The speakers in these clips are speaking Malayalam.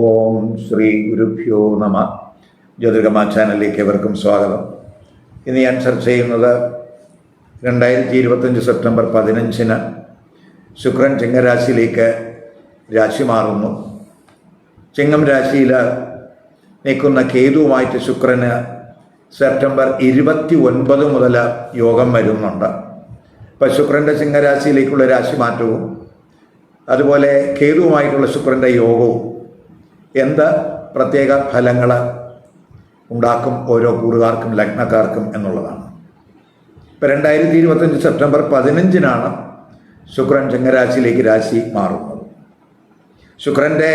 ഓം ശ്രീ ഗുരുഭ്യോ നമ. ജ്യോതിർഗമ ചാനലിലേക്ക് എവർക്കും സ്വാഗതം. ഇന്ന് ഞാൻ ചർച്ച ചെയ്യുന്നത് രണ്ടായിരത്തി ഇരുപത്തഞ്ച് സെപ്റ്റംബർ പതിനഞ്ചിന് ശുക്രൻ ചിങ്ങരാശിയിലേക്ക് രാശി മാറുന്നു. ചിങ്ങം രാശിയിൽ നിൽക്കുന്ന കേതുവുമായിട്ട് ശുക്രന് സെപ്റ്റംബർ ഇരുപത്തി ഒൻപത് മുതൽ യോഗം വരുന്നുണ്ട്. അപ്പം ശുക്രന്റെ ചിങ്ങരാശിയിലേക്കുള്ള രാശി മാറ്റവും അതുപോലെ കേതുവുമായിട്ടുള്ള ശുക്രന്റെ യോഗവും എന്ത് പ്രത്യേക ഫലങ്ങൾ ഉണ്ടാക്കും ഓരോ കൂറുകാർക്കും ലഗ്നക്കാർക്കും എന്നുള്ളതാണ്. ഇപ്പം രണ്ടായിരത്തി ഇരുപത്തഞ്ച് സെപ്റ്റംബർ പതിനഞ്ചിനാണ് ശുക്രൻ ചിങ്ങരാശിയിലേക്ക് രാശി മാറുന്നത്. ശുക്രന്റെ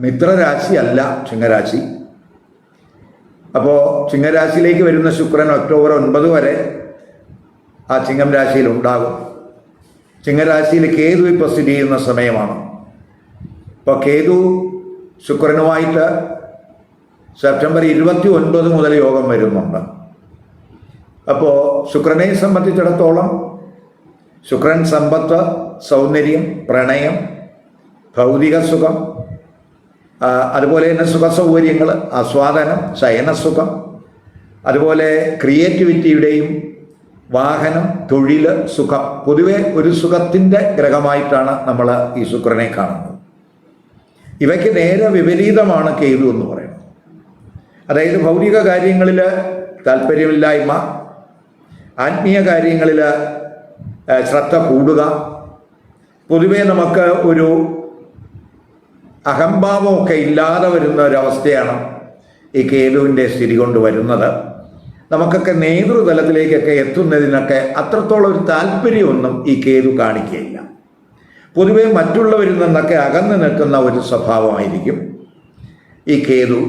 മിത്രരാശിയല്ല ചിങ്ങരാശി അപ്പോൾ ചിങ്ങരാശിയിലേക്ക് വരുന്ന ശുക്രൻ ഒക്ടോബർ ഒൻപത് വരെ ആ ചിങ്ങം രാശിയിൽ ഉണ്ടാകും. ചിങ്ങരാശിയിൽ കേതു ഇപ്പോൾ സ്ഥിതി ചെയ്യുന്ന സമയമാണ്. അപ്പോൾ കേതു ശുക്രനുമായിട്ട് സെപ്റ്റംബർ ഇരുപത്തി ഒൻപത് മുതൽ യോഗം വരുന്നുണ്ട്. അപ്പോൾ ശുക്രനെ സംബന്ധിച്ചിടത്തോളം ശുക്രൻ സമ്പത്ത് സൗന്ദര്യം പ്രണയം ഭൗതിക സുഖം അതുപോലെ തന്നെ സുഖ സൗകര്യങ്ങൾ ആസ്വാദനം ശയനസുഖം അതുപോലെ ക്രിയേറ്റിവിറ്റിയുടെയും വാഹനം തൊഴിൽ സുഖം പൊതുവെ ഒരു സുഖത്തിന്റെ ഗ്രഹമായിട്ടാണ് നമ്മൾ ഈ ശുക്രനെ കാണുന്നത്. ഇവയ്ക്ക് നേരെ വിപരീതമാണ് കേതു എന്ന് പറയുന്നത്. അതായത് ഭൗതിക കാര്യങ്ങളിൽ താല്പര്യമില്ലായ്മ ആത്മീയ കാര്യങ്ങളിൽ ശ്രദ്ധ കൂടുക പൊതുവെ നമുക്ക് ഒരു അഹംഭാവമൊക്കെ ഇല്ലാതെ വരുന്ന ഒരവസ്ഥയാണ് ഈ കേതുവിന്റെ സ്ഥിതി കൊണ്ട് വരുന്നത്. നമുക്കൊക്കെ നേതൃതലത്തിലേക്കൊക്കെ എത്തുന്നതിനൊക്കെ അത്രത്തോളം ഒരു താല്പര്യമൊന്നും ഈ കേതു കാണിക്കുകയില്ല. പൊതുവെ മറ്റുള്ളവരിൽ നിന്നൊക്കെ അകന്നു നിൽക്കുന്ന ഒരു സ്വഭാവമായിരിക്കും. ഈ കേതു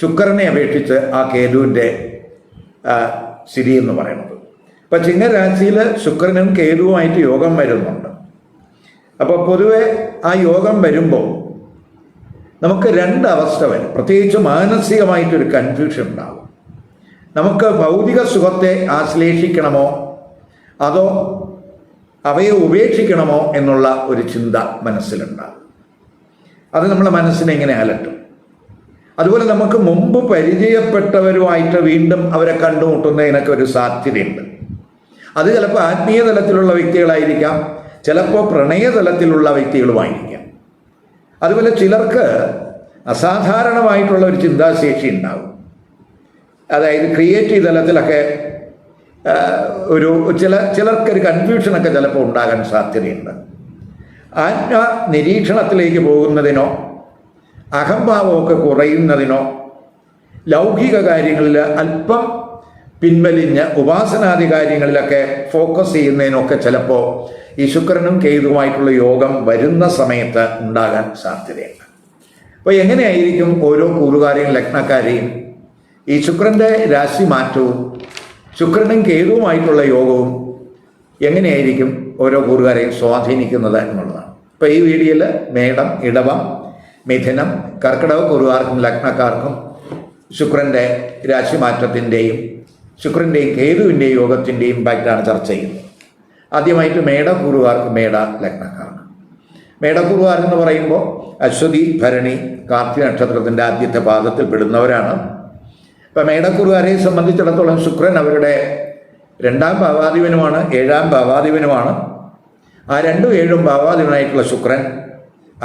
ശുക്രനെ അപേക്ഷിച്ച് ആ കേതുവിന്റെ സ്ഥിതി എന്ന് പറയുന്നത്. ഇപ്പം ചിങ്ങരാശിയിൽ ശുക്രനും കേതുവുമായിട്ട് യോഗം വരുന്നുണ്ട്. അപ്പോൾ പൊതുവെ ആ യോഗം വരുമ്പോൾ നമുക്ക് രണ്ട് അവസ്ഥ വരും. പ്രത്യേകിച്ച് മാനസികമായിട്ടൊരു കൺഫ്യൂഷൻ ഉണ്ടാവും. നമുക്ക് ഭൗതിക സുഖത്തെ ആശ്ലേഷിക്കണമോ? അതോ അവയെ ഉപേക്ഷിക്കണമോ എന്നുള്ള ഒരു ചിന്ത മനസ്സിലുണ്ടാകും. അത് നമ്മളെ മനസ്സിനെ ഇങ്ങനെ അലട്ടും. അതുപോലെ നമുക്ക് മുമ്പ് പരിചയപ്പെട്ടവരുമായിട്ട് വീണ്ടും അവരെ കണ്ടുമുട്ടുന്നതിനൊക്കെ ഒരു സാധ്യതയുണ്ട്. അത് ചിലപ്പോൾ ആത്മീയ തലത്തിലുള്ള വ്യക്തികളായിരിക്കാം ചിലപ്പോൾ പ്രണയതലത്തിലുള്ള വ്യക്തികളുമായിരിക്കാം. അതുപോലെ ചിലർക്ക് അസാധാരണമായിട്ടുള്ള ഒരു ചിന്താശേഷി ഉണ്ടാകും. അതായത് ക്രിയേറ്റീവ് തലത്തിലൊക്കെ ഒരു ചില ചിലർക്കൊരു കൺഫ്യൂഷനൊക്കെ ചിലപ്പോൾ ഉണ്ടാകാൻ സാധ്യതയുണ്ട്. ആത്മ നിരീക്ഷണത്തിലേക്ക് പോകുന്നതിനോ അഹംഭാവമൊക്കെ കുറയുന്നതിനോ ലൗകിക കാര്യങ്ങളിൽ അല്പം പിൻവലിഞ്ഞ് ഉപാസനാദി കാര്യങ്ങളിലൊക്കെ ഫോക്കസ് ചെയ്യുന്നതിനൊക്കെ ചിലപ്പോൾ ഈ ശുക്രനും കേതുവുമായിട്ടുള്ള യോഗം വരുന്ന സമയത്ത് ഉണ്ടാകാൻ സാധ്യതയുണ്ട്. അപ്പോൾ എങ്ങനെയായിരിക്കും ഓരോ കൂറുകാരെയും ലഗ്നക്കാരെയും ഈ ശുക്രന്റെ രാശി മാറ്റവും ശുക്രനും കേതുവുമായിട്ടുള്ള യോഗവും എങ്ങനെയായിരിക്കും ഓരോ കൂറുകാരെയും സ്വാധീനിക്കുന്നത് എന്നുള്ളതാണ്. ഇപ്പോൾ ഈ വീഡിയോയിൽ മേടം ഇടവം മിഥുനം കർക്കിടക കുറുകാർക്കും ലഗ്നക്കാർക്കും ശുക്രന്റെ രാശിമാറ്റത്തിന്റെയും ശുക്രന്റെയും കേതുവിന്റെയും യോഗത്തിന്റെയും ഇമ്പാക്റ്റാണ് ചർച്ച ചെയ്യുന്നത് ആദ്യമായിട്ട് മേടക്കുറുകാർക്ക് മേട ലഗ്നക്കാർക്ക്. മേടക്കുറുകാർ എന്ന് പറയുമ്പോൾ അശ്വതി ഭരണി കാർത്തിക നക്ഷത്രത്തിന്റെ ആദ്യത്തെ പാദത്തിൽ പെടുന്നവരാണ്. ഇപ്പം മേടക്കുറുകാരെ സംബന്ധിച്ചിടത്തോളം ശുക്രൻ അവരുടെ രണ്ടാം ഭാവാധിപനുമാണ് ഏഴാം ഭാവാധിപനുമാണ്. ആ രണ്ടും ഏഴും ഭാവാധിപനായിട്ടുള്ള ശുക്രൻ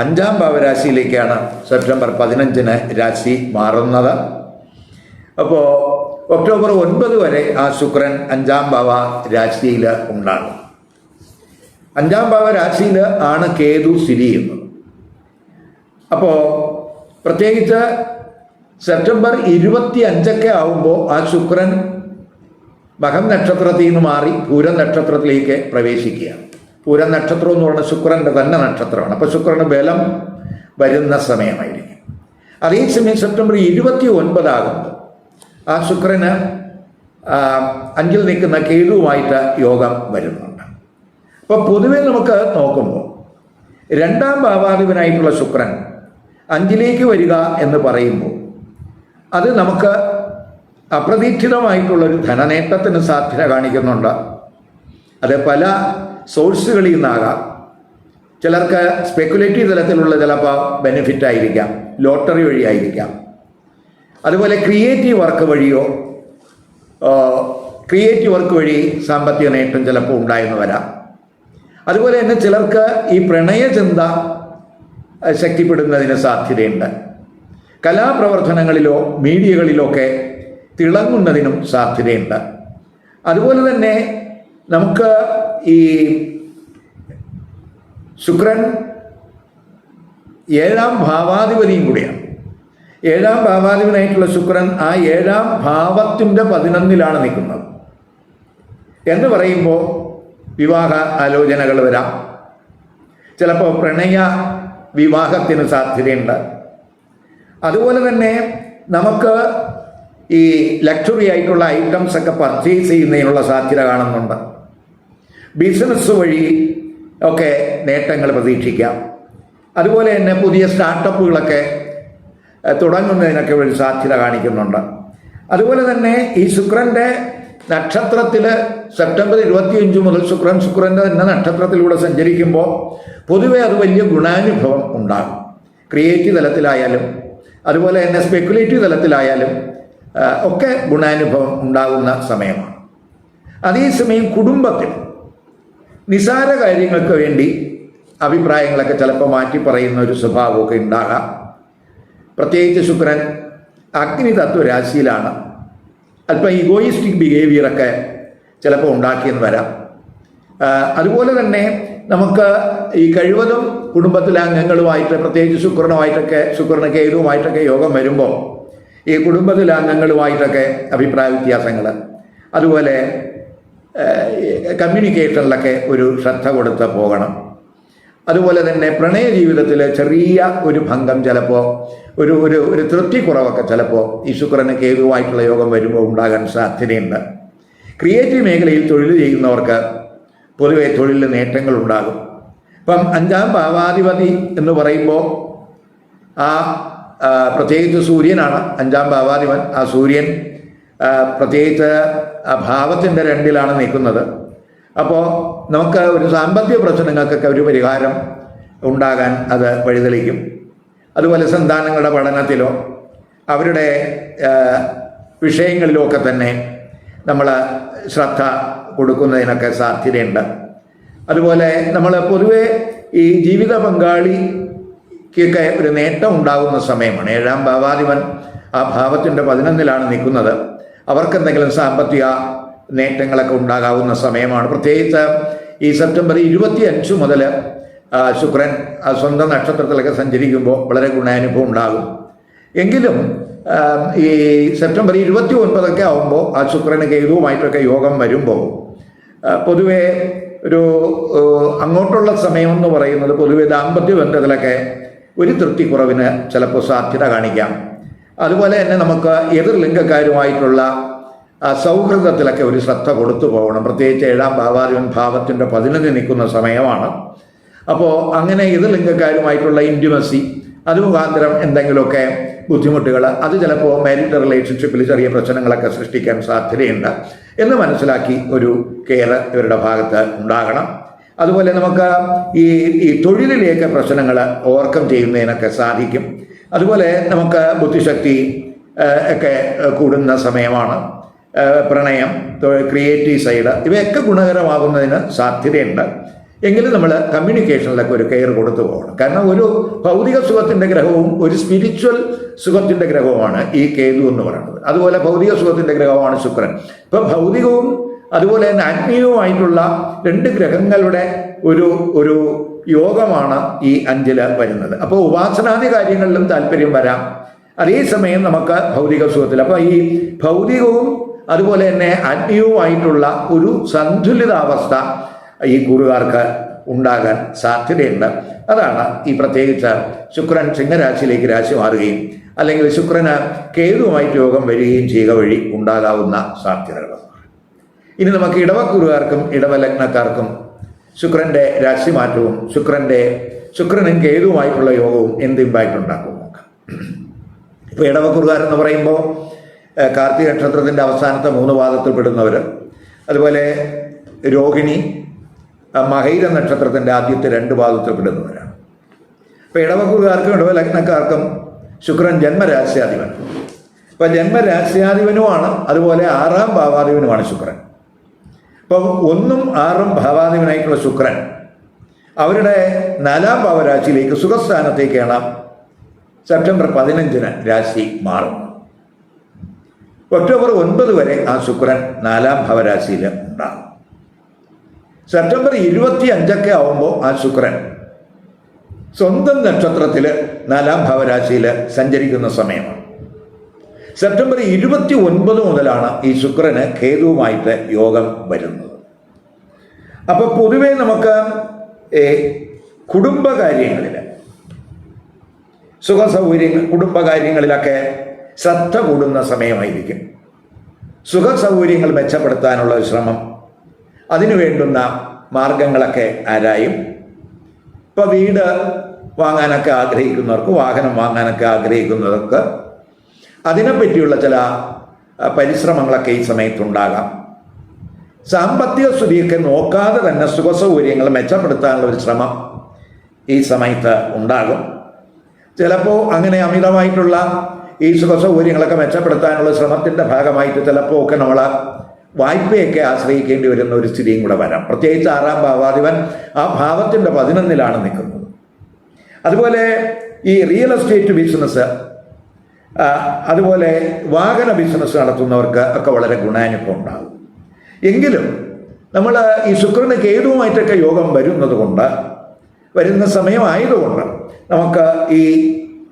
അഞ്ചാം ഭാവരാശിയിലേക്കാണ് സെപ്റ്റംബർ പതിനഞ്ചിന് രാശി മാറുന്നത്. അപ്പോൾ ഒക്ടോബർ ഒൻപത് വരെ ആ ശുക്രൻ അഞ്ചാം ഭാവ രാശിയിൽ ഉണ്ടാകും. അഞ്ചാം ഭാവ രാശിയിൽ ആണ് കേതു സ്ഥിതി ചെയ്യുന്നത്. അപ്പോൾ പ്രത്യേകിച്ച് സെപ്റ്റംബർ ഇരുപത്തി അഞ്ചൊക്കെ ആവുമ്പോൾ ആ ശുക്രൻ മകം നക്ഷത്രത്തിൽ നിന്ന് മാറി പൂരം നക്ഷത്രത്തിലേക്ക് പ്രവേശിക്കുക. പൂരം നക്ഷത്രം എന്ന് പറയുന്നത് ശുക്രന്റെ തന്നെ നക്ഷത്രമാണ്. അപ്പോൾ ശുക്രന് ബലം വരുന്ന സമയമായിരിക്കും. അതേസമയം സെപ്റ്റംബർ ഇരുപത്തി ഒൻപതാകുമ്പോൾ ആ ശുക്രന് അഞ്ചിൽ നിൽക്കുന്ന കേതുവുമായിട്ട് യോഗം വരുന്നുണ്ട്. അപ്പോൾ പൊതുവെ നമുക്ക് നോക്കുമ്പോൾ രണ്ടാം ഭാവാധിപനായിട്ടുള്ള ശുക്രൻ അഞ്ചിലേക്ക് വരിക എന്ന് പറയുമ്പോൾ അത് നമുക്ക് അപ്രതീക്ഷിതമായിട്ടുള്ളൊരു ധനനേട്ടത്തിന് സാധ്യത കാണിക്കുന്നുണ്ട്. അത് പല സോഴ്സുകളിൽ നിന്നാകാം. ചിലർക്ക് സ്പെക്കുലേറ്റീവ് തലത്തിലുള്ള ചിലപ്പോൾ ബെനിഫിറ്റ് ആയിരിക്കാം. ലോട്ടറി വഴിയായിരിക്കാം അതുപോലെ ക്രിയേറ്റീവ് വർക്ക് വഴിയോ ക്രിയേറ്റീവ് വർക്ക് വഴി സാമ്പത്തിക നേട്ടം ചിലപ്പോൾ ഉണ്ടായെന്ന് വരാം. അതുപോലെ തന്നെ ചിലർക്ക് ഈ പ്രണയചിന്ത ശക്തിപ്പെടുന്നതിന് സാധ്യതയുണ്ട്. കലാപ്രവർത്തനങ്ങളിലോ മീഡിയകളിലോ ഒക്കെ തിളങ്ങുന്നതിനും സാധ്യതയുണ്ട്. അതുപോലെ തന്നെ നമുക്ക് ഈ ശുക്രൻ ഏഴാം ഭാവാധിപതിയും കൂടിയാണ്. ഏഴാം ഭാവാധിപനായിട്ടുള്ള ശുക്രൻ ആ ഏഴാം ഭാവത്തിന്റെ പതിനൊന്നിലാണ് നിൽക്കുന്നത്. എന്ന് പറയുമ്പോൾ വിവാഹ ആലോചനകൾ വരാം. ചിലപ്പോൾ പ്രണയ വിവാഹത്തിന് സാധ്യതയുണ്ട്. അതുപോലെ തന്നെ നമുക്ക് ഈ ലക്ഷറി ആയിട്ടുള്ള ഐറ്റംസ് ഒക്കെ പർച്ചേസ് ചെയ്യുന്നതിനുള്ള സാധ്യത കാണുന്നുണ്ട്. ബിസിനസ് വഴി ഒക്കെ നേട്ടങ്ങൾ പ്രതീക്ഷിക്കാം. അതുപോലെ തന്നെ പുതിയ സ്റ്റാർട്ടപ്പുകളൊക്കെ തുടങ്ങുന്നതിനൊക്കെ ഒരു സാധ്യത കാണിക്കുന്നുണ്ട്. അതുപോലെ തന്നെ ഈ ശുക്രന്റെ നക്ഷത്രത്തിൽ സെപ്റ്റംബർ ഇരുപത്തിയഞ്ച് മുതൽ ശുക്രൻ ശുക്രന്റെ തന്നെ നക്ഷത്രത്തിലൂടെ സഞ്ചരിക്കുമ്പോൾ പൊതുവെ അത് വലിയ ഗുണാനുഭവം ഉണ്ടാകും. ക്രിയേറ്റീവ് തലത്തിലായാലും അതുപോലെ തന്നെ സ്പെക്കുലേറ്റീവ് തലത്തിലായാലും ഒക്കെ ഗുണാനുഭവം ഉണ്ടാകുന്ന സമയമാണ്. അതേസമയം കുടുംബത്തിൽ നിസാര കാര്യങ്ങൾക്ക് വേണ്ടി അഭിപ്രായങ്ങളൊക്കെ ചിലപ്പോൾ മാറ്റി പറയുന്ന ഒരു സ്വഭാവമൊക്കെ ഉണ്ടാകാം. പ്രത്യേകിച്ച് ശുക്രൻ അഗ്നി തത്വരാശിയിലാണ് അല്പം ഈഗോയിസ്റ്റിക് ബിഹേവിയറൊക്കെ ചിലപ്പോൾ ഉണ്ടാക്കിയെന്ന് വരാം. അതുപോലെ തന്നെ നമുക്ക് ഈ കഴിവതും കുടുംബത്തിലെ അംഗങ്ങളുമായിട്ട് പ്രത്യേകിച്ച് ശുക്രനുമായിട്ടൊക്കെ ശുക്രന് കേതുവുമായിട്ടൊക്കെ യോഗം വരുമ്പോൾ ഈ കുടുംബത്തിലെ അംഗങ്ങളുമായിട്ടൊക്കെ അഭിപ്രായ വ്യത്യാസങ്ങൾ അതുപോലെ കമ്മ്യൂണിക്കേഷനിലൊക്കെ ഒരു ശ്രദ്ധ കൊടുത്ത് പോകണം. അതുപോലെ തന്നെ പ്രണയ ജീവിതത്തിൽ ചെറിയ ഒരു ഭംഗം ചിലപ്പോൾ ഒരു ഒരു ഒരു തൃപ്തിക്കുറവൊക്കെ ചിലപ്പോൾ ഈ ശുക്രന് കേതുവായിട്ടുള്ള യോഗം വരുമ്പോൾ ഉണ്ടാകാൻ സാധ്യതയുണ്ട്. ക്രിയേറ്റീവ് മേഖലയിൽ തൊഴിൽ ചെയ്യുന്നവർക്ക് പൊതുവെ തൊഴിലിൽ നേട്ടങ്ങൾ ഉണ്ടാകും ഇപ്പം അഞ്ചാം ഭാവാധിപതി എന്ന് പറയുമ്പോൾ ആ പ്രത്യേകിച്ച് സൂര്യനാണ് അഞ്ചാം ഭാവാധിപൻ. ആ സൂര്യൻ പ്രത്യേകിച്ച് ഭാവത്തിന്റെ രണ്ടിലാണ് നിൽക്കുന്നത്. അപ്പോൾ നമുക്ക് ഒരു സാമ്പത്തിക പ്രശ്നങ്ങൾക്കൊക്കെ ഒരു പരിഹാരം ഉണ്ടാകാൻ അത് വഴിതെളിക്കും. അതുപോലെ സന്താനങ്ങളുടെ പഠനത്തിലോ അവരുടെ വിഷയങ്ങളിലോ ഒക്കെ തന്നെ നമ്മൾ ശ്രദ്ധ കൊടുക്കുന്നതിനൊക്കെ സാധ്യതയുണ്ട്. അതുപോലെ നമ്മൾ പൊതുവെ ഈ ജീവിത പങ്കാളിക്കൊക്കെ ഒരു നേട്ടം ഉണ്ടാകുന്ന സമയമാണ്. ഏഴാം ഭാവാധിപൻ ആ ഭാവത്തിന്റെ പതിനൊന്നിലാണ് നിൽക്കുന്നത്. അവർക്ക് എന്തെങ്കിലും സാമ്പത്തിക നേട്ടങ്ങളൊക്കെ ഉണ്ടാകാവുന്ന സമയമാണ്. പ്രത്യേകിച്ച് ഈ സെപ്റ്റംബർ ഇരുപത്തി അഞ്ച് മുതൽ ശുക്രൻ സ്വന്തം നക്ഷത്രത്തിലൊക്കെ സഞ്ചരിക്കുമ്പോൾ വളരെ ഗുണാനുഭവം ഉണ്ടാകും. എങ്കിലും ഈ സെപ്റ്റംബർ ഇരുപത്തി ഒൻപതൊക്കെ ആകുമ്പോൾ ആ ശുക്രന് കേതുവുമായിട്ടൊക്കെ യോഗം വരുമ്പോൾ പൊതുവെ ഒരു അങ്ങോട്ടുള്ള സമയം എന്ന് പറയുന്നത് പൊതുവെ ദാമ്പത്യ ബന്ധത്തിലൊക്കെ ഒരു തൃപ്തിക്കുറവിന് ചിലപ്പോൾ സാധ്യത കാണിക്കാം. അതുപോലെ തന്നെ നമുക്ക് എതിർ ലിംഗക്കാരുമായിട്ടുള്ള സൗഹൃദത്തിലൊക്കെ ഒരു ശ്രദ്ധ കൊടുത്തു പോകണം. പ്രത്യേകിച്ച് ഏഴാം ഭാവാധിപൻ ഭാവത്തിന്റെ പതിനൊന്ന് നിൽക്കുന്ന സമയമാണ്. അപ്പോൾ അങ്ങനെ എതിർ ലിംഗക്കാരുമായിട്ടുള്ള ഇന്റിമസി അത് മുഖാന്തരം എന്തെങ്കിലുമൊക്കെ ബുദ്ധിമുട്ടുകൾ അത് ചിലപ്പോൾ മാരിഡ് റിലേഷൻഷിപ്പിൽ ചെറിയ പ്രശ്നങ്ങളൊക്കെ സൃഷ്ടിക്കാൻ സാധ്യതയുണ്ട് എന്ന് മനസ്സിലാക്കി ഒരു കെയർ ഇവരുടെ ഭാഗത്ത് ഉണ്ടാകണം. അതുപോലെ നമുക്ക് ഈ ഈ തൊഴിലിലേക്ക് പ്രശ്നങ്ങൾ ഓവർകം ചെയ്യുന്നതിനൊക്കെ സാധിക്കും. അതുപോലെ നമുക്ക് ബുദ്ധിശക്തി ഒക്കെ കൂടുന്ന സമയമാണ്. പ്രണയം ക്രിയേറ്റീവ് സൈഡ് ഇവയൊക്കെ ഗുണകരമാകുന്നതിന് സാധ്യതയുണ്ട്. എങ്കിലും നമ്മൾ കമ്മ്യൂണിക്കേഷനിലൊക്കെ ഒരു കെയർ കൊടുത്തു പോകണം. കാരണം ഒരു ഭൗതിക സുഖത്തിന്റെ ഗ്രഹവും ഒരു സ്പിരിച്വൽ സുഖത്തിന്റെ ഗ്രഹവുമാണ് ഈ കേതു എന്ന് പറയുന്നത്. അതുപോലെ ഭൗതിക സുഖത്തിന്റെ ഗ്രഹമാണ് ശുക്രൻ. ഇപ്പം ഭൗതികവും അതുപോലെ തന്നെ ആത്മീയവുമായിട്ടുള്ള രണ്ട് ഗ്രഹങ്ങളുടെ ഒരു ഒരു യോഗമാണ് ഈ അഞ്ചിൽ വരുന്നത്. അപ്പോൾ ഉപാസനാദി കാര്യങ്ങളിലും താല്പര്യം വരാം. അതേസമയം നമുക്ക് ഭൗതിക സുഖത്തിൽ. അപ്പോൾ ഈ ഭൗതികവും അതുപോലെ തന്നെ ആത്മീയവുമായിട്ടുള്ള ഒരു സന്തുലിതാവസ്ഥ ഈ കൂറുകാർക്ക് ഉണ്ടാകാൻ സാധ്യതയുണ്ട്. അതാണ് ഈ പ്രത്യേകിച്ച് ശുക്രൻ സിംഹരാശിയിലേക്ക് രാശി മാറുകയും അല്ലെങ്കിൽ ശുക്രന് കേതുവുമായിട്ട് യോഗം വരികയും ചെയ്യുക വഴി ഉണ്ടാകാവുന്ന സാധ്യതകൾ ഇനി നമുക്ക് ഇടവക്കൂറുകാർക്കും ഇടവലഗ്നക്കാർക്കും ശുക്രന്റെ രാശി മാറ്റവും ശുക്രന്റെ ശുക്രനും കേതുവുമായിട്ടുള്ള യോഗവും എന്ത് ഇമ്പാക്റ്റ് ഉണ്ടാക്കും നോക്കാം. ഇപ്പോൾ ഇടവക്കുറുകാരെന്ന് പറയുമ്പോൾ കാർത്തിക നക്ഷത്രത്തിന്റെ അവസാനത്തെ മൂന്ന് പാദത്തിൽ പെടുന്നവർ അതുപോലെ രോഹിണി മഹൈര നക്ഷത്രത്തിന്റെ ആദ്യത്തെ രണ്ട് പാദത്തിൽ പെടുന്നവരാണ് അപ്പോൾ ഇടവക്കുകാർക്കും ഇടവലഗ്നക്കാർക്കും ശുക്രൻ ജന്മരാശ്യാധിപൻ. അപ്പോൾ ജന്മരാശ്യാധിപനുമാണ് അതുപോലെ ആറാം ഭാവാധിപനുമാണ് ശുക്രൻ. അപ്പം ഒന്നും ആറും ഭാവാധിപനായിട്ടുള്ള ശുക്രൻ അവരുടെ നാലാം ഭാവരാശിയിലേക്ക് സുഖസ്ഥാനത്തേക്കാണ് സെപ്റ്റംബർ പതിനഞ്ചിന് രാശി മാറും ഒക്ടോബർ ഒൻപത് വരെ ആ ശുക്രൻ നാലാം ഭാവരാശിയിൽ ഉണ്ടാകും. സെപ്റ്റംബർ ഇരുപത്തി അഞ്ചൊക്കെ ആവുമ്പോൾ ആ ശുക്രൻ സ്വന്തം നക്ഷത്രത്തിൽ നാലാം ഭാവരാശിയിൽ സഞ്ചരിക്കുന്ന സമയമാണ്. സെപ്റ്റംബർ ഇരുപത്തി ഒൻപത് മുതലാണ് ഈ ശുക്രന് കേതുവുമായിട്ട് യോഗം വരുന്നത്. അപ്പോൾ പൊതുവെ നമുക്ക് കുടുംബകാര്യങ്ങളിൽ സുഖസൗകര്യങ്ങൾ കുടുംബകാര്യങ്ങളിലൊക്കെ ശ്രദ്ധ കൂടുന്ന സമയമായിരിക്കും. സുഖസൗകര്യങ്ങൾ മെച്ചപ്പെടുത്താനുള്ള ശ്രമം അതിനു വേണ്ടുന്ന മാർഗങ്ങളൊക്കെ ആരായും? ഇപ്പോൾ വീട് വാങ്ങാനൊക്കെ ആഗ്രഹിക്കുന്നവർക്ക് വാഹനം വാങ്ങാനൊക്കെ ആഗ്രഹിക്കുന്നവർക്ക് അതിനെപ്പറ്റിയുള്ള ചില പരിശ്രമങ്ങളൊക്കെ ഈ സമയത്തുണ്ടാകാം. സാമ്പത്തിക സ്ഥിതിയൊക്കെ നോക്കാതെ തന്നെ സുഖസൗകര്യങ്ങൾ മെച്ചപ്പെടുത്താനുള്ള ഒരു ശ്രമം ഈ സമയത്ത് ഉണ്ടാകും. ചിലപ്പോൾ അങ്ങനെ അമിതമായിട്ടുള്ള ഈ സുഖസൗകര്യങ്ങളൊക്കെ മെച്ചപ്പെടുത്താനുള്ള ശ്രമത്തിന്റെ ഭാഗമായിട്ട് ചിലപ്പോൾ ഒക്കെ നമ്മൾ വായ്പയൊക്കെ ആശ്രയിക്കേണ്ടി വരുന്ന ഒരു സ്ഥിതിയും കൂടെ വരാം. പ്രത്യേകിച്ച് ആറാം ഭാവാധിപൻ ആ ഭാവത്തിന്റെ പതിനൊന്നിലാണ് നിൽക്കുന്നത്. അതുപോലെ ഈ റിയൽ എസ്റ്റേറ്റ് ബിസിനസ് അതുപോലെ വാഹന ബിസിനസ് നടത്തുന്നവർക്ക് ഒക്കെ വളരെ ഗുണാനുഭവം ഉണ്ടാകും. എങ്കിലും നമ്മൾ ഈ ശുക്രന് കേതുവുമായിട്ടൊക്കെ യോഗം വരുന്നത് കൊണ്ട് വരുന്ന സമയമായതുകൊണ്ട് നമുക്ക് ഈ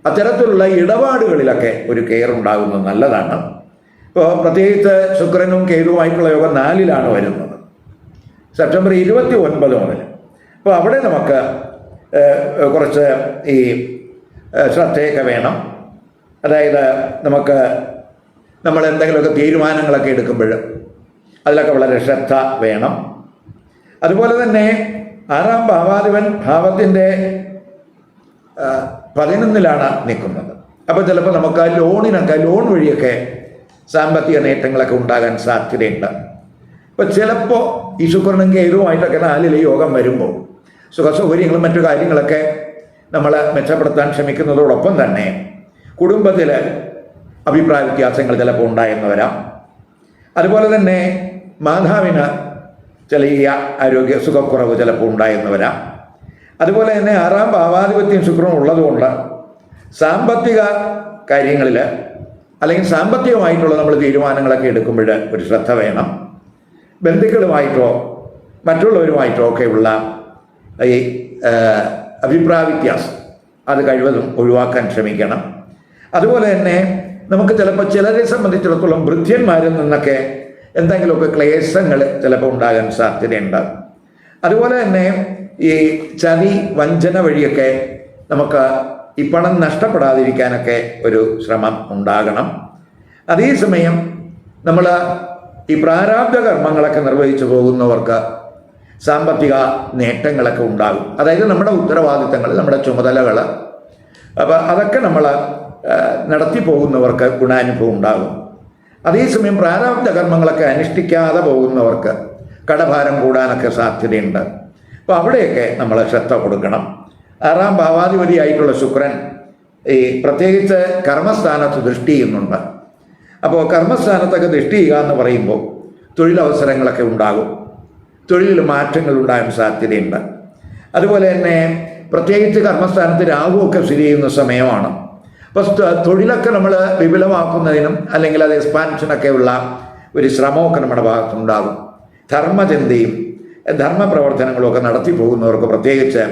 അത്തരത്തിലുള്ള ഇടപാടുകളിലൊക്കെ ഒരു കെയർ ഉണ്ടാകുന്നത് നല്ലതാണ്. ഇപ്പോൾ പ്രത്യേകിച്ച് ശുക്രനും കേതുവുമായിട്ടുള്ള യോഗം നാലിലാണ് വരുന്നത്. സെപ്റ്റംബർ ഇരുപത്തി ഒൻപത് മുതൽ. അപ്പോൾ അവിടെ നമുക്ക് കുറച്ച് ഈ ശ്രദ്ധയൊക്കെ വേണം. അതായത് നമുക്ക് നമ്മൾ എന്തെങ്കിലുമൊക്കെ തീരുമാനങ്ങളൊക്കെ എടുക്കുമ്പോൾ അതിലൊക്കെ വളരെ ശ്രദ്ധ വേണം. അതുപോലെ തന്നെ ആറാം ഭാവാധിപൻ ഭാവത്തിന്റെ പതിനൊന്നിലാണ് നിൽക്കുന്നത്. അപ്പോൾ ചിലപ്പോൾ നമുക്ക് ലോണിനൊക്കെ ലോൺ വഴിയൊക്കെ സാമ്പത്തിക നേട്ടങ്ങളൊക്കെ ഉണ്ടാകാൻ സാധ്യതയുണ്ട്. അപ്പോൾ ചിലപ്പോൾ ഈ ശുക്രനും കേതുവുമായിട്ടൊക്കെ നാലിൽ യോഗം വരുമ്പോൾ സുഖസൗകര്യങ്ങളും മറ്റു കാര്യങ്ങളൊക്കെ നമ്മൾ മെച്ചപ്പെടുത്താൻ ശ്രമിക്കുന്നതോടൊപ്പം തന്നെ കുടുംബത്തിൽ അഭിപ്രായ വ്യത്യാസങ്ങൾ ചിലപ്പോൾ ഉണ്ടായെന്ന് വരാം. അതുപോലെ തന്നെ മാതാവിന് ചെറിയ ആരോഗ്യ സുഖക്കുറവ് ചിലപ്പോൾ ഉണ്ടായെന്ന് വരാം. അതുപോലെ തന്നെ ആറാം ഭാവാധിപത്യം ശുക്രനും ഉള്ളതുകൊണ്ട് സാമ്പത്തിക കാര്യങ്ങളിൽ അല്ലെങ്കിൽ സാമ്പത്തികമായിട്ടുള്ള നമ്മൾ തീരുമാനങ്ങളൊക്കെ എടുക്കുമ്പോൾ ഒരു ശ്രദ്ധ വേണം. ബന്ധുക്കളുമായിട്ടോ മറ്റുള്ളവരുമായിട്ടോ ഒക്കെയുള്ള ഈ അഭിപ്രായ വ്യത്യാസം അത് കഴിവതും ഒഴിവാക്കാൻ ശ്രമിക്കണം. അതുപോലെ തന്നെ നമുക്ക് ചിലപ്പോൾ ചിലരെ സംബന്ധിച്ചിടത്തോളം വൃദ്ധ്യന്മാരിൽ നിന്നൊക്കെ എന്തെങ്കിലുമൊക്കെ ക്ലേശങ്ങൾ ചിലപ്പോൾ ഉണ്ടാകാൻ സാധ്യതയുണ്ട്. അതുപോലെ തന്നെ ഈ ചതി വഞ്ചന വഴിയൊക്കെ നമുക്ക് ഈ പണം നഷ്ടപ്പെടാതിരിക്കാനൊക്കെ ഒരു ശ്രമം ഉണ്ടാകണം. അതേസമയം നമ്മൾ ഈ പ്രാരാബ്ധ കർമ്മങ്ങളൊക്കെ നിർവഹിച്ചു പോകുന്നവർക്ക് സാമ്പത്തിക നേട്ടങ്ങളൊക്കെ ഉണ്ടാകും. അതായത് നമ്മുടെ ഉത്തരവാദിത്തങ്ങൾ നമ്മുടെ ചുമതലകൾ. അപ്പോൾ അതൊക്കെ നമ്മൾ നടത്തി പോകുന്നവർക്ക് ഗുണാനുഭവം ഉണ്ടാകും. അതേസമയം പ്രാരാബ്ധ കർമ്മങ്ങളൊക്കെ അനുഷ്ഠിക്കാതെ പോകുന്നവർക്ക് കടഭാരം കൂടാനൊക്കെ സാധ്യതയുണ്ട്. അപ്പോൾ അവിടെയൊക്കെ നമ്മൾ ശ്രദ്ധ കൊടുക്കണം. ആറാം ഭാവാധിപതിയായിട്ടുള്ള ശുക്രൻ ഈ പ്രത്യേകിച്ച് കർമ്മസ്ഥാനത്ത് ദൃഷ്ടി ചെയ്യുന്നുണ്ട്. അപ്പോൾ കർമ്മസ്ഥാനത്തൊക്കെ ദൃഷ്ടി ചെയ്യുക എന്ന് പറയുമ്പോൾ തൊഴിലവസരങ്ങളൊക്കെ ഉണ്ടാകും. തൊഴിലിൽ മാറ്റങ്ങൾ ഉണ്ടാകാൻ സാധ്യതയുണ്ട്. അതുപോലെ തന്നെ പ്രത്യേകിച്ച് കർമ്മസ്ഥാനത്ത് രാഹുവൊക്കെ സ്ഥിതി ചെയ്യുന്ന സമയമാണ്. അപ്പോൾ തൊഴിലൊക്കെ നമ്മൾ വിപുലമാക്കുന്നതിനും അല്ലെങ്കിൽ അത് എക്സ്പാൻഷനൊക്കെ ഉള്ള ഒരു ശ്രമമൊക്കെ നമ്മുടെ ഭാഗത്തുണ്ടാകും ധർമ്മചിന്തയും ധർമ്മപ്രവർത്തനങ്ങളും ഒക്കെ നടത്തി പോകുന്നവർക്ക് പ്രത്യേകിച്ച്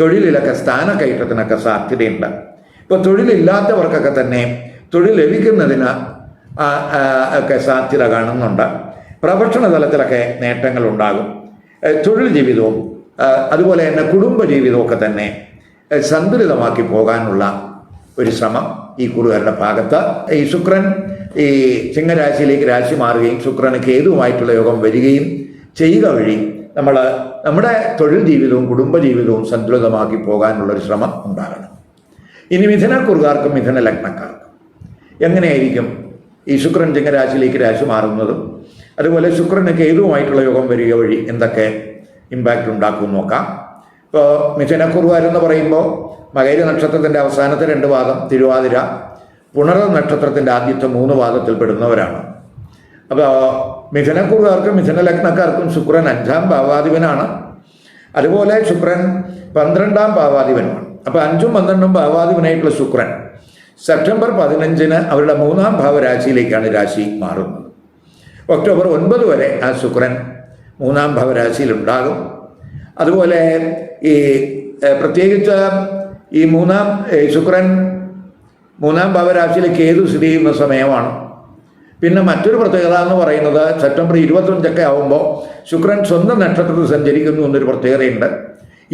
തൊഴിലിലൊക്കെ സ്ഥാനക്കയറ്റത്തിനൊക്കെ സാധ്യതയുണ്ട്. ഇപ്പോൾ തൊഴിലില്ലാത്തവർക്കൊക്കെ തന്നെ തൊഴിൽ ലഭിക്കുന്നതിന് ഒക്കെ സാധ്യത കാണുന്നുണ്ട്. പ്രൊഫഷണൽ തലത്തിലൊക്കെ നേട്ടങ്ങൾ ഉണ്ടാകും. തൊഴിൽ ജീവിതവും അതുപോലെ തന്നെ കുടുംബ ജീവിതവും ഒക്കെ തന്നെ സന്തുലിതമാക്കി പോകാനുള്ള ഒരു ശ്രമം ഈ കുറുകാരുടെ ഭാഗത്ത്. ഈ ശുക്രൻ ഈ ചിങ്ങരാശിയിലേക്ക് രാശി മാറുകയും ശുക്രന് കേതുവുമായിട്ടുള്ള യോഗം വരികയും ചെയ്യുക വഴി നമ്മൾ നമ്മുടെ തൊഴിൽ ജീവിതവും കുടുംബ ജീവിതവും സന്തുലിതമാക്കി പോകാനുള്ള ഒരു ശ്രമം ഉണ്ടാകണം. ഇനി മിഥുനക്കുറുകാർക്കും മിഥുന ലഗ്നക്കാർക്കും എങ്ങനെയായിരിക്കും ഈ ശുക്രൻ ചിങ്ങരാശിയിലേക്ക് രാശി മാറുന്നതും അതുപോലെ ശുക്രന് കേതുവുമായിട്ടുള്ള യോഗം വരിക വഴി എന്തൊക്കെ ഇമ്പാക്റ്റ് ഉണ്ടാക്കും നോക്കാം. ഇപ്പോൾ മിഥുനക്കുറുവാരെന്ന് പറയുമ്പോൾ മകൈര നക്ഷത്രത്തിന്റെ അവസാനത്തെ രണ്ട് ഭാഗം തിരുവാതിര പുണർ നക്ഷത്രത്തിന്റെ ആദ്യത്തെ മൂന്ന് പാദത്തിൽ പെടുന്നവരാണ്. അപ്പോൾ മിഥുനക്കുറുകാർക്കും മിഥുന ലഗ്നക്കാർക്കും ശുക്രൻ അഞ്ചാം ഭാവാധിപനാണ്. അതുപോലെ ശുക്രൻ പന്ത്രണ്ടാം ഭാവാധിപനുമാണ്. അപ്പോൾ അഞ്ചും പന്ത്രണ്ടും ഭാവാധിപനായിട്ടുള്ള ശുക്രൻ സെപ്റ്റംബർ പതിനഞ്ചിന് അവരുടെ മൂന്നാം ഭാവരാശിയിലേക്കാണ് രാശി മാറുന്നത്. ഒക്ടോബർ ഒൻപത് വരെ ആ ശുക്രൻ മൂന്നാം ഭാവരാശിയിലുണ്ടാകും. അതുപോലെ ഈ പ്രത്യേകിച്ച് ഈ മൂന്നാം ശുക്രൻ മൂന്നാം ഭാവരാശിയിൽ കേതു സ്ഥിതി ചെയ്യുന്ന സമയമാണ്. പിന്നെ മറ്റൊരു പ്രത്യേകത എന്ന് പറയുന്നത് സെപ്റ്റംബർ ഇരുപത്തഞ്ചൊക്കെ ആകുമ്പോൾ ശുക്രൻ സ്വന്തം നക്ഷത്രത്തിൽ സഞ്ചരിക്കുന്നു എന്നൊരു പ്രത്യേകതയുണ്ട്.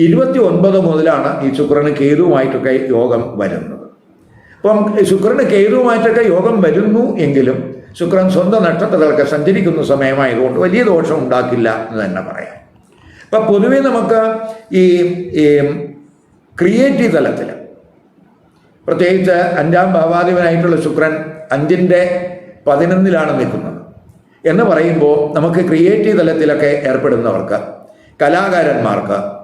ഇരുപത്തി ഒൻപത് മുതലാണ് ഈ ശുക്രന് കേതുവുമായിട്ടൊക്കെ യോഗം വരുന്നത്. അപ്പം ശുക്രന് കേതുവുമായിട്ടൊക്കെ യോഗം വരുന്നു എങ്കിലും ശുക്രൻ സ്വന്തം നക്ഷത്രത്തിലൊക്കെ സഞ്ചരിക്കുന്ന സമയമായതുകൊണ്ട് വലിയ ദോഷം ഉണ്ടാക്കില്ല എന്ന് തന്നെ പറയാം. അപ്പം പൊതുവേ നമുക്ക് ഈ ക്രിയേറ്റീവ് തലത്തിൽ പ്രത്യേകിച്ച് അഞ്ചാം ഭാവാധിപനായിട്ടുള്ള ശുക്രൻ അഞ്ചിന്റെ പതിനൊന്നിലാണ് നിൽക്കുന്നത്. എന്ന് പറയുമ്പോൾ നമുക്ക് ക്രിയേറ്റീവ് തലത്തിലൊക്കെ ഏർപ്പെടുന്നവർക്ക് കലാകാരന്മാർക്ക്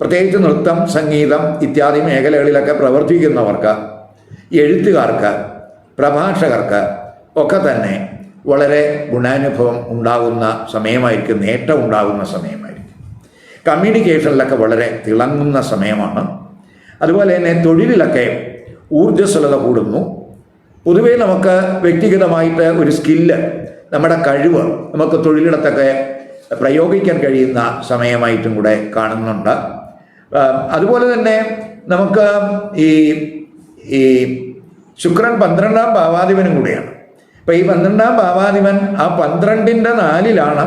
പ്രത്യേകിച്ച് നൃത്തം സംഗീതം ഇത്യാദി മേഖലകളിലൊക്കെ പ്രവർത്തിക്കുന്നവർക്ക് എഴുത്തുകാർക്ക് പ്രഭാഷകർക്ക് ഒക്കെ തന്നെ വളരെ ഗുണാനുഭവം ഉണ്ടാകുന്ന സമയമായിരിക്കും നേട്ടം ഉണ്ടാകുന്ന സമയമായിരിക്കും. കമ്മ്യൂണിക്കേഷനിലൊക്കെ വളരെ തിളങ്ങുന്ന സമയമാണ്. അതുപോലെ തന്നെ തൊഴിലിലൊക്കെ ഊർജസ്വലത കൂടുന്നു. പൊതുവേ നമുക്ക് വ്യക്തിഗതമായിട്ട് ഒരു സ്കില്ല് നമ്മുടെ കഴിവ് നമുക്ക് തൊഴിലിടത്തൊക്കെ പ്രയോഗിക്കാൻ കഴിയുന്ന സമയമായിട്ടും കൂടെ കാണുന്നുണ്ട്. അതുപോലെ തന്നെ നമുക്ക് ഈ ഈ ശുക്രൻ പന്ത്രണ്ടാം ഭാവാധിപനും കൂടെയാണ്. അപ്പം ഈ പന്ത്രണ്ടാം ഭാവാധിപൻ ആ പന്ത്രണ്ടിന്റെ നാലിലാണ്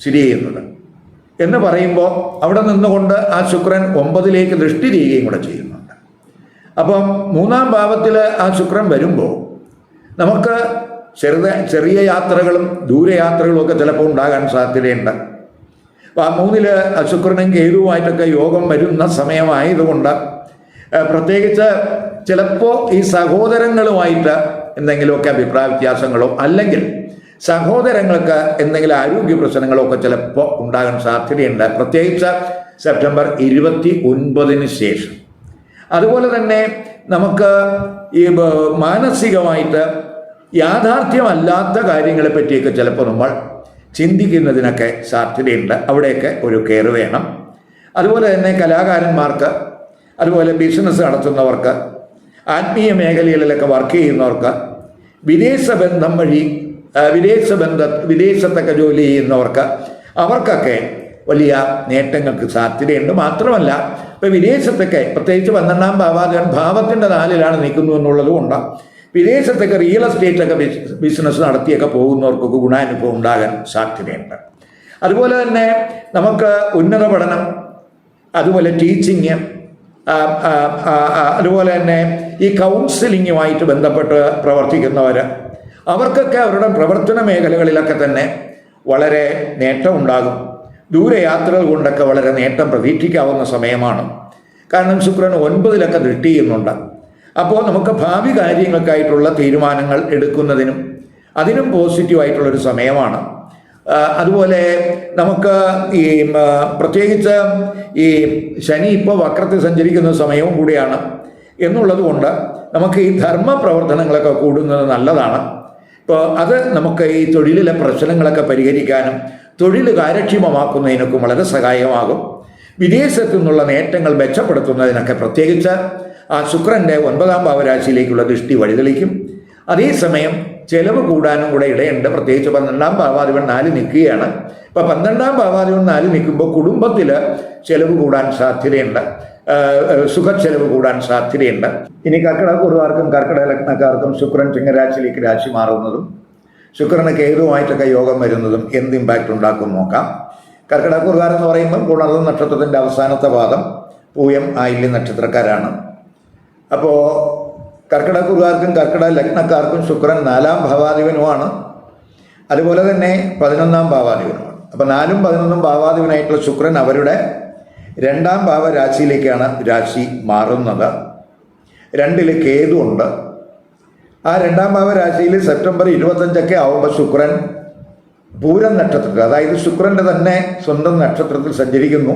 സ്ഥിതി ചെയ്യുന്നത്. എന്ന് പറയുമ്പോൾ അവിടെ നിന്നുകൊണ്ട് ആ ശുക്രൻ ഒമ്പതിലേക്ക് ദൃഷ്ടി ചെയ്യുകയും കൂടെ ചെയ്യുന്നുണ്ട്. അപ്പം മൂന്നാം ഭാവത്തിൽ ആ ശുക്രൻ വരുമ്പോൾ നമുക്ക് ചെറുത ചെറിയ യാത്രകളും ദൂരയാത്രകളും ഒക്കെ ചിലപ്പോൾ ഉണ്ടാകാൻ സാധ്യതയുണ്ട്. അപ്പം ആ മൂന്നിൽ ശുക്രനും കേതുവുമായിട്ടൊക്കെ യോഗം വരുന്ന സമയമായതുകൊണ്ട് പ്രത്യേകിച്ച് ചിലപ്പോൾ ഈ സഹോദരങ്ങളുമായിട്ട് എന്തെങ്കിലുമൊക്കെ അഭിപ്രായ വ്യത്യാസങ്ങളോ അല്ലെങ്കിൽ സഹോദരങ്ങൾക്ക് എന്തെങ്കിലും ആരോഗ്യ പ്രശ്നങ്ങളോ ഒക്കെ ചിലപ്പോൾ ഉണ്ടാകാൻ സാധ്യതയുണ്ട്. പ്രത്യേകിച്ച് സെപ്റ്റംബർ ഇരുപത്തി ഒൻപതിന് ശേഷം. അതുപോലെ തന്നെ നമുക്ക് ഈ മാനസികമായിട്ട് യാഥാർത്ഥ്യമല്ലാത്ത കാര്യങ്ങളെ പറ്റിയൊക്കെ ചിലപ്പോൾ നമ്മൾ ചിന്തിക്കുന്നതിനൊക്കെ സാധ്യതയുണ്ട്. അവിടെയൊക്കെ ഒരു കെയർ വേണം. അതുപോലെ തന്നെ കലാകാരന്മാർക്ക് അതുപോലെ ബിസിനസ് നടത്തുന്നവർക്ക് ആത്മീയ മേഖലകളിലൊക്കെ വർക്ക് ചെയ്യുന്നവർക്ക് വിദേശ ബന്ധം വഴി വിദേശ ബന്ധ വിദേശത്തൊക്കെ ജോലി ചെയ്യുന്നവർക്ക് അവർക്കൊക്കെ വലിയ നേട്ടങ്ങൾക്ക് സാധ്യതയുണ്ട്. മാത്രമല്ല ഇപ്പം വിദേശത്തൊക്കെ പ്രത്യേകിച്ച് പന്ത്രണ്ടാം ഭാവാധിപൻ ഭാവത്തിന്റെ നാലിലാണ് നിൽക്കുന്നു എന്നുള്ളത് വിദേശത്തൊക്കെ റിയൽ എസ്റ്റേറ്റിലൊക്കെ ബിസിനസ് നടത്തിയൊക്കെ പോകുന്നവർക്കൊക്കെ ഗുണാനുഭവം ഉണ്ടാകാൻ സാധ്യതയുണ്ട്. അതുപോലെ തന്നെ നമുക്ക് ഉന്നത പഠനം അതുപോലെ ടീച്ചിങ് അതുപോലെ തന്നെ ഈ കൗൺസിലിങ്ങുമായിട്ട് ബന്ധപ്പെട്ട് പ്രവർത്തിക്കുന്നവർ അവർക്കൊക്കെ അവരുടെ പ്രവർത്തന മേഖലകളിലൊക്കെ തന്നെ വളരെ നേട്ടമുണ്ടാകും ദൂരയാത്രകൾ കൊണ്ടൊക്കെ വളരെ നേട്ടം പ്രതീക്ഷിക്കാവുന്ന സമയമാണ്. കാരണം ശുക്രൻ ഒൻപതിലൊക്കെ ദൃഷ്ടി ചെയ്യുന്നുണ്ട്. അപ്പോൾ നമുക്ക് ഭാവി കാര്യങ്ങൾക്കായിട്ടുള്ള തീരുമാനങ്ങൾ എടുക്കുന്നതിനും അതിനും പോസിറ്റീവായിട്ടുള്ളൊരു സമയമാണ്. അതുപോലെ നമുക്ക് ഈ പ്രത്യേകിച്ച് ഈ ശനി ഇപ്പോൾ വക്രത്തിൽ സഞ്ചരിക്കുന്ന സമയവും കൂടിയാണ്. എന്നുള്ളത് കൊണ്ട് നമുക്ക് ഈ ധർമ്മ പ്രവർത്തനങ്ങളൊക്കെ കൂടുന്നത് നല്ലതാണ്. ഇപ്പോൾ അത് നമുക്ക് ഈ തൊഴിലിലെ പ്രശ്നങ്ങളൊക്കെ പരിഹരിക്കാനും തൊഴിൽ കാര്യക്ഷമമാക്കുന്നതിനൊക്കെ വളരെ സഹായമാകും. വിദേശത്തു നിന്നുള്ള നേട്ടങ്ങൾ മെച്ചപ്പെടുത്തുന്നതിനൊക്കെ പ്രത്യേകിച്ച് ആ ശുക്രന്റെ ഒൻപതാം ഭാവരാശിയിലേക്കുള്ള ദൃഷ്ടി വഴിതെളിക്കും. അതേസമയം ചെലവ് കൂടാനും കൂടെ ഇടയുണ്ട്. പ്രത്യേകിച്ച് പന്ത്രണ്ടാം ഭാവാധിപൻ നാല് നിൽക്കുകയാണ്. ഇപ്പം പന്ത്രണ്ടാം ഭാവാധിപൻ നാല് നിൽക്കുമ്പോൾ കുടുംബത്തിൽ ചെലവ് കൂടാൻ സാധ്യതയുണ്ട്. സുഖച്ചെലവ് കൂടാൻ സാധ്യതയുണ്ട്. ഇനി കർക്കിടക കുറുവാർക്കും കർക്കിടക ലഗ്നക്കാർക്കും ശുക്രൻ ചിങ്ങരാശിയിലേക്ക് രാശി മാറുന്നതും ശുക്രന് കേതുവുമായിട്ടൊക്കെ യോഗം വരുന്നതും എന്ത് ഇമ്പാക്റ്റ് ഉണ്ടാക്കും നോക്കാം. കർക്കിടക കുറുകാർ എന്ന് പറയുമ്പോൾ ഗുണർന്ന നക്ഷത്രത്തിന്റെ അവസാനത്തെ പാദം പൂയം ആയില്യ നക്ഷത്രക്കാരാണ്. അപ്പോൾ കർക്കിടക കുറുകാർക്കും കർക്കിടക ലഗ്നക്കാർക്കും ശുക്രൻ നാലാം ഭാവാധിപനുമാണ്. അതുപോലെ തന്നെ പതിനൊന്നാം ഭാവാധിപനുമാണ്. അപ്പോൾ നാലും പതിനൊന്നും ഭാവാധിപനായിട്ടുള്ള ശുക്രൻ അവരുടെ രണ്ടാം ഭാവ രാശിയിലേക്കാണ് രാശി മാറുന്നത്. രണ്ടിൽ കേതുണ്ട് ആ രണ്ടാം ഭാവ രാശിയിൽ സെപ്റ്റംബർ ഇരുപത്തഞ്ചൊക്കെ ആവുമ്പോൾ ശുക്രൻ പൂരം നക്ഷത്രത്തിൽ അതായത് ശുക്രന്റെ തന്നെ സ്വന്തം നക്ഷത്രത്തിൽ സഞ്ചരിക്കുന്നു.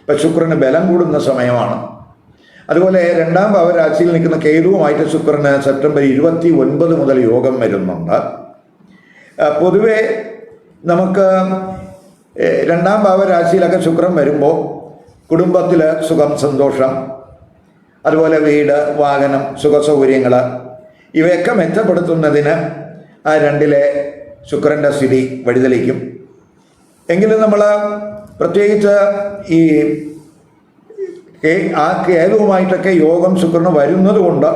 ഇപ്പം ശുക്രന് ബലം കൂടുന്ന സമയമാണ്. അതുപോലെ രണ്ടാം ഭാവരാശിയിൽ നിൽക്കുന്ന കേതുവുമായിട്ട് ശുക്രന് സെപ്റ്റംബർ ഇരുപത്തി ഒൻപത് മുതൽ യോഗം വരുന്നുണ്ട്. പൊതുവെ നമുക്ക് രണ്ടാം ഭാവരാശിയിലൊക്കെ ശുക്രൻ വരുമ്പോൾ കുടുംബത്തിൽ സുഖം സന്തോഷം അതുപോലെ വീട് വാഹനം സുഖസൗകര്യങ്ങൾ ഇവയൊക്കെ മെച്ചപ്പെടുത്തുന്നതിന് ആ രണ്ടിലെ ശുക്രന്റെ സ്ഥിതി വഴിതെളിക്കും. എങ്കിലും നമ്മൾ പ്രത്യേകിച്ച് ഈ കേ- ആ കേതുവുമായിട്ടൊക്കെ യോഗം ശുക്രന് വരുന്നത് കൊണ്ട്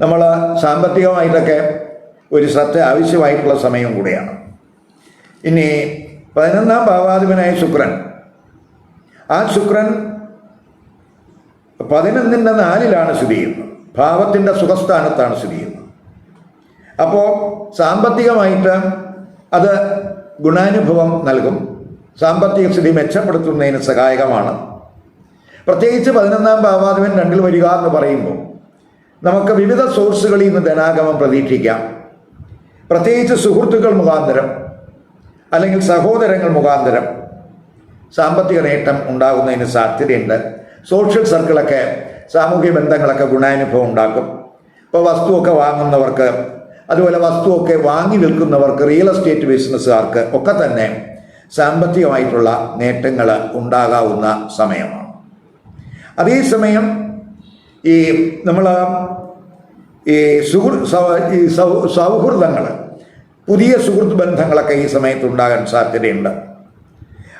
നമ്മൾ സാമ്പത്തികമായിട്ടൊക്കെ ഒരു ശ്രദ്ധ ആവശ്യമായിട്ടുള്ള സമയം കൂടിയാണ്. ഇനി പതിനൊന്നാം ഭാവാധിപനായ ശുക്രൻ. ആ ശുക്രൻ പതിനൊന്നിന്റെ നാലിലാണ് സ്ഥിതി ചെയ്യുന്നത്. ഭാവത്തിന്റെ സുഖസ്ഥാനത്താണ് സ്ഥിതി ചെയ്യുന്നത്. അപ്പോൾ സാമ്പത്തികമായിട്ട് അത് ഗുണാനുഭവം നൽകും. സാമ്പത്തിക സ്ഥിതി മെച്ചപ്പെടുത്തുന്നതിന് സഹായകമാണ്. പ്രത്യേകിച്ച് പതിനൊന്നാം ഭാവാധിപൻ രണ്ടിൽ വരിക എന്ന് പറയുമ്പോൾ നമുക്ക് വിവിധ സോഴ്സുകളിൽ നിന്ന് ധനാഗമം പ്രതീക്ഷിക്കാം. പ്രത്യേകിച്ച് സുഹൃത്തുക്കൾ മുഖാന്തരം അല്ലെങ്കിൽ സഹോദരങ്ങൾ മുഖാന്തരം സാമ്പത്തിക നേട്ടം ഉണ്ടാകുന്നതിന് സാധ്യതയുണ്ട്. സോഷ്യൽ സർക്കിളൊക്കെ സാമൂഹ്യ ബന്ധങ്ങളൊക്കെ ഗുണാനുഭവം ഉണ്ടാക്കും. ഇപ്പോൾ വസ്തുവൊക്കെ വാങ്ങുന്നവർക്ക് അതുപോലെ വസ്തുവൊക്കെ വാങ്ങി വിൽക്കുന്നവർക്ക് റിയൽ എസ്റ്റേറ്റ് ബിസിനസ്സുകാർക്ക് ഒക്കെ തന്നെ സാമ്പത്തികമായിട്ടുള്ള നേട്ടങ്ങൾ ഉണ്ടാകാവുന്ന സമയമാണ്. അതേസമയം ഈ നമ്മൾ ഈ സുഹൃ ഈ സൗഹൃദങ്ങൾ പുതിയ സുഹൃത്ത് ബന്ധങ്ങളൊക്കെ ഈ സമയത്ത് ഉണ്ടാകാൻ സാധ്യതയുണ്ട്.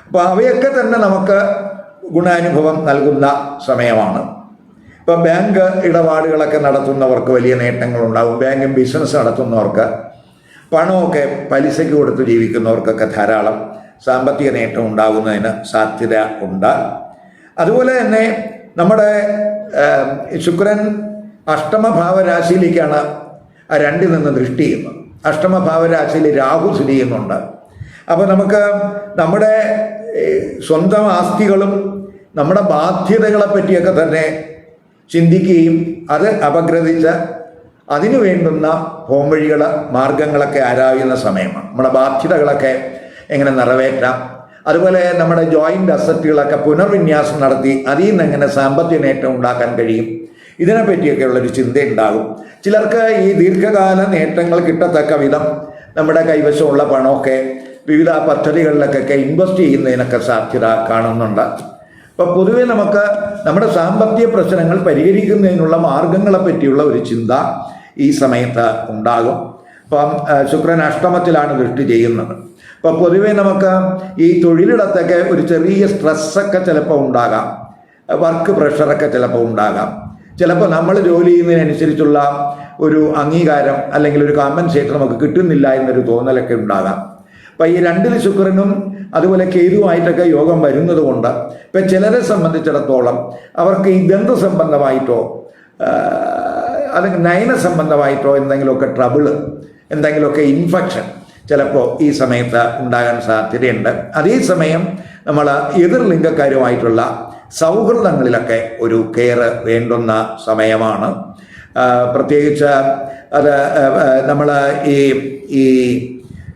അപ്പോൾ അവയൊക്കെ തന്നെ നമുക്ക് ഗുണാനുഭവം നൽകുന്ന സമയമാണ്. ഇപ്പം ബാങ്ക് ഇടപാടുകളൊക്കെ നടത്തുന്നവർക്ക് വലിയ നേട്ടങ്ങളുണ്ടാകും ബാങ്കും ബിസിനസ് നടത്തുന്നവർക്ക് പണമൊക്കെ പലിശയ്ക്ക് കൊടുത്ത് ജീവിക്കുന്നവർക്കൊക്കെ ധാരാളം സാമ്പത്തിക നേട്ടം ഉണ്ടാകുന്നതിന് സാധ്യത ഉണ്ട്. അതുപോലെ തന്നെ നമ്മുടെ ശുക്രൻ അഷ്ടമഭാവരാശിയിലേക്കാണ് ആ രണ്ടിൽ നിന്ന് ദൃഷ്ടി ചെയ്യുന്നത്. അഷ്ടമഭാവരാശിയിൽ രാഹു സ്ഥിതി ചെയ്യുന്നുണ്ട്. അപ്പോൾ നമുക്ക് നമ്മുടെ സ്വന്തം ആസ്തികളും നമ്മുടെ ബാധ്യതകളെ പറ്റിയൊക്കെ തന്നെ ചിന്തിക്കുകയും അത് അപഗ്രഥിച്ച് അതിനു വേണ്ടുന്ന പോംവഴികൾ മാർഗങ്ങളൊക്കെ ആരായുന്ന സമയമാണ്. നമ്മുടെ ബാധ്യതകളൊക്കെ എങ്ങനെ നിറവേറ്റാം? അതുപോലെ നമ്മുടെ ജോയിന്റ് അസറ്റുകളൊക്കെ പുനർവിന്യാസം നടത്തി അതിൽ നിന്ന് എങ്ങനെ സാമ്പത്തിക നേട്ടം ഉണ്ടാക്കാൻ കഴിയും? ഇതിനെപ്പറ്റിയൊക്കെ ഉള്ളൊരു ചിന്തയുണ്ടാകും. ചിലർക്ക് ഈ ദീർഘകാല നേട്ടങ്ങൾ കിട്ടത്തക്ക വിധം നമ്മുടെ കൈവശമുള്ള പണമൊക്കെ വിവിധ പദ്ധതികളിലൊക്കെ ഇൻവെസ്റ്റ് ചെയ്യുന്നതിനൊക്കെ സാധ്യത കാണുന്നുണ്ട്. അപ്പോൾ പൊതുവെ നമുക്ക് നമ്മുടെ സാമ്പത്തിക പ്രശ്നങ്ങൾ പരിഹരിക്കുന്നതിനുള്ള മാർഗങ്ങളെ പറ്റിയുള്ള ഒരു ചിന്ത ഈ സമയത്ത് ഉണ്ടാകും. അപ്പം ശുക്രൻ അഷ്ടമത്തിലാണ് ദൃഷ്ടി ചെയ്യുന്നത്. അപ്പോൾ പൊതുവെ നമുക്ക് ഈ തൊഴിലിടത്തൊക്കെ ഒരു ചെറിയ സ്ട്രെസ്സൊക്കെ ചിലപ്പോൾ ഉണ്ടാകാം. വർക്ക് പ്രഷറൊക്കെ ചിലപ്പോൾ ഉണ്ടാകാം. ചിലപ്പോൾ നമ്മൾ ജോലി ചെയ്യുന്നതിനനുസരിച്ചുള്ള ഒരു അംഗീകാരം അല്ലെങ്കിൽ ഒരു കോമ്പൻസേഷൻ നമുക്ക് കിട്ടുന്നില്ല എന്നൊരു തോന്നലൊക്കെ ഉണ്ടാകാം. അപ്പം ഈ രണ്ടിൽ ശുക്രനും അതുപോലെ കേതുവായിട്ടൊക്കെ യോഗം വരുന്നത് കൊണ്ട് ഇപ്പം ചിലരെ സംബന്ധിച്ചിടത്തോളം അവർക്ക് ഈ ദന്ത സംബന്ധമായിട്ടോ അല്ലെങ്കിൽ നയന സംബന്ധമായിട്ടോ എന്തെങ്കിലുമൊക്കെ ട്രബിൾ എന്തെങ്കിലുമൊക്കെ ഇൻഫെക്ഷൻ ചിലപ്പോൾ ഈ സമയത്ത് ഉണ്ടാകാൻ സാധ്യതയുണ്ട്. അതേസമയം നമ്മൾ എതിർ ലിംഗക്കാരുമായിട്ടുള്ള സൗഹൃദങ്ങളിലൊക്കെ ഒരു കെയർ വേണ്ടുന്ന സമയമാണ്. പ്രത്യേകിച്ച് അത് നമ്മൾ ഈ ഈ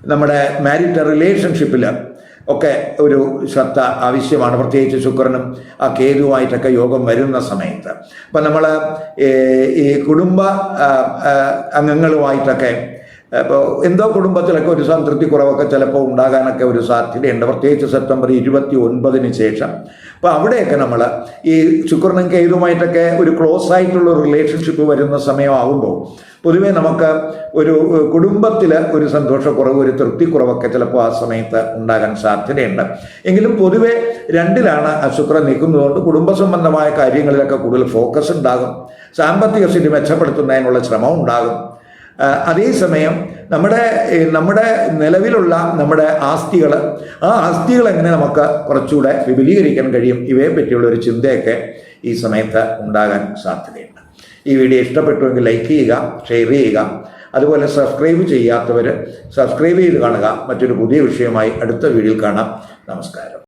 നമ്മുടെ മാരിറ്റ് റിലേഷൻഷിപ്പിൽ ഒക്കെ ഒരു ശ്രദ്ധ ആവശ്യമാണ്. പ്രത്യേകിച്ച് ശുക്രനും ആ കേതുവായിട്ടൊക്കെ യോഗം വരുന്ന സമയത്ത്. അപ്പം നമ്മൾ ഈ കുടുംബ അംഗങ്ങളുമായിട്ടൊക്കെ അപ്പോൾ എന്തോ കുടുംബത്തിലൊക്കെ ഒരു സംതൃപ്തി കുറവൊക്കെ ചിലപ്പോൾ ഉണ്ടാകാനൊക്കെ ഒരു സാധ്യതയുണ്ട് പ്രത്യേകിച്ച് സെപ്റ്റംബർ ഇരുപത്തി ഒൻപതിന് ശേഷം. അപ്പോൾ അവിടെയൊക്കെ നമ്മൾ ഈ ശുക്രനും കേതുമായിട്ടൊക്കെ ഒരു ക്ലോസ് ആയിട്ടുള്ള റിലേഷൻഷിപ്പ് വരുന്ന സമയമാകുമ്പോൾ പൊതുവെ നമുക്ക് ഒരു കുടുംബത്തിൽ ഒരു സന്തോഷക്കുറവ് ഒരു തൃപ്തിക്കുറവൊക്കെ ചിലപ്പോൾ ആ സമയത്ത് ഉണ്ടാകാൻ സാധ്യതയുണ്ട്. എങ്കിലും പൊതുവെ രണ്ടിലാണ് ശുക്രൻ നിൽക്കുന്നതുകൊണ്ട് കുടുംബ സംബന്ധമായ കാര്യങ്ങളിലൊക്കെ കൂടുതൽ ഫോക്കസ് ഉണ്ടാകും. സാമ്പത്തിക സ്ഥിതി മെച്ചപ്പെടുത്തുന്നതിനുള്ള ശ്രമം ഉണ്ടാകും. അതേസമയം നമ്മുടെ നമ്മുടെ നിലവിലുള്ള നമ്മുടെ ആസ്തികൾ ആ ആസ്തികൾ എങ്ങനെ നമുക്ക് കുറച്ചുകൂടെ വിപുലീകരിക്കാൻ കഴിയും? ഇവയെ പറ്റിയുള്ള ഒരു ചിന്തയൊക്കെ ഈ സമയത്ത് ഉണ്ടാകാൻ സാധ്യതയുണ്ട്. ഈ വീഡിയോ ഇഷ്ടപ്പെട്ടുവെങ്കിൽ ലൈക്ക് ചെയ്യുക ഷെയർ ചെയ്യുക അതുപോലെ സബ്സ്ക്രൈബ് ചെയ്യാത്തവർ സബ്സ്ക്രൈബ് ചെയ്ത് കാണുക. മറ്റൊരു പുതിയ വിഷയമായി അടുത്ത വീഡിയോയിൽ കാണാം. നമസ്കാരം.